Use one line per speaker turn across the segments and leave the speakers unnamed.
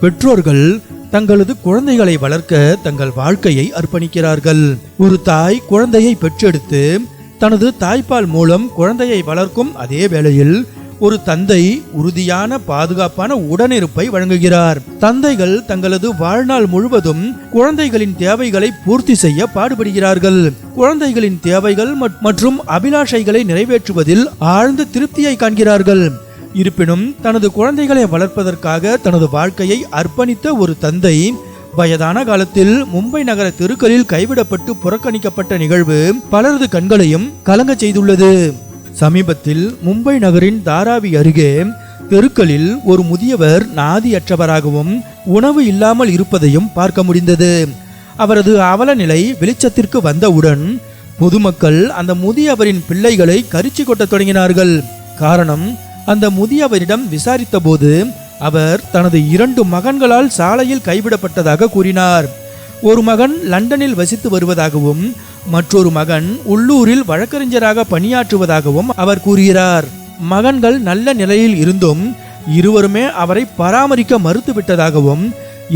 பெற்றோர்கள் தங்களது குழந்தைகளை வளர்க்க தங்கள் வாழ்க்கையை அர்ப்பணிக்கிறார்கள். ஒரு தாய் குழந்தையை பெற்றெடுத்து தனது தாய்ப்பால் மூலம் குழந்தையை வளர்க்கும் அதே வேளையில் ஒரு தந்தை உறுதியான பாதுகாப்பான உடனிருப்பை வழங்குகிறார். தந்தைகள் தங்களது வாழ்நாள் முழுவதும் குழந்தைகளின் தேவைகளை பூர்த்தி செய்ய பாடுபடுகிறார்கள். குழந்தைகளின் தேவைகள் மற்றும் அபிலாஷைகளை நிறைவேற்றுவதில் ஆழ்ந்த திருப்தியை காண்கிறார்கள். இருப்பினும் தனது குழந்தைகளை வளர்ப்பதற்காக தனது வாழ்க்கையை அர்ப்பணித்த ஒரு தந்தை வயதான காலத்தில் மும்பை நகர தெருக்களில் கைவிடப்பட்டு புறக்கணிக்கப்பட்ட நிகழ்வு பலரது கண்களையும் கலங்க செய்துள்ளது. சமீபத்தில் மும்பை நகரின் தாராவி அருகே தெருக்களில் ஒரு முதியவர் நாதியற்றவராகவும் உணவு இல்லாமல் இருப்பதையும் பார்க்க முடிந்தது. அவரது அவல நிலை வெளிச்சத்திற்கு வந்தவுடன் பொதுமக்கள் அந்த முதியவரின் பிள்ளைகளை கரிச்சி கொட்டத் தொடங்கினார்கள். காரணம் அந்த முதியவரிடம் விசாரித்தபோது அவர் தனது இரண்டு மகன்களால் சாலையில் கைவிடப்பட்டதாக கூறினார். ஒரு மகன் லண்டனில் வசித்து வருவதாகவும் மற்றொரு மகன் உள்ளூரில் வழக்கறிஞராக பணியாற்றுவதாகவும் அவர் கூறுகிறார். மகன்கள் நல்ல நிலையில் இருந்தும் இருவருமே அவரை பராமரிக்க மறுத்துவிட்டதாகவும்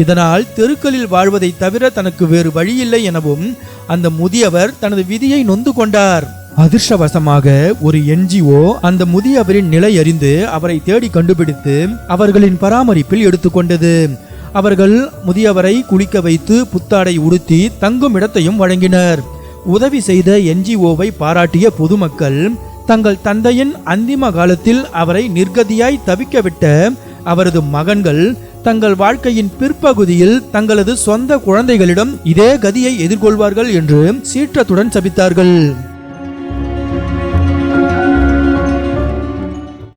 இதனால் தெருக்களில் வாழ்வதை தவிர தனக்கு வேறு வழியில்லை எனவும் அந்த முதியவர் தனது விதியை நொந்து கொண்டார். அதிர்ஷ்டவசமாக ஒரு என்ஜிஓ அந்த முதியவரின் நிலை அறிந்து அவரை தேடி கண்டுபிடித்து அவர்களின் பராமரிப்பில் எடுத்துக்கொண்டது. அவர்கள் முதியவரை குளிக்க வைத்து புத்தாடை உடுத்தி தங்கும் இடத்தையும் வழங்கினர். உதவி செய்த என்ஜிஓவை பாராட்டிய பொதுமக்கள் தங்கள் தந்தையின் அந்திம காலத்தில் அவரை நிர்கதியாய் தவிக்கவிட்ட அவரது மகன்கள் தங்கள் வாழ்க்கையின் பிற்பகுதியில் தங்களது சொந்த குழந்தைகளிடம் இதே கதியை எதிர்கொள்வார்கள் என்று சீற்றத்துடன் சபித்தார்கள்.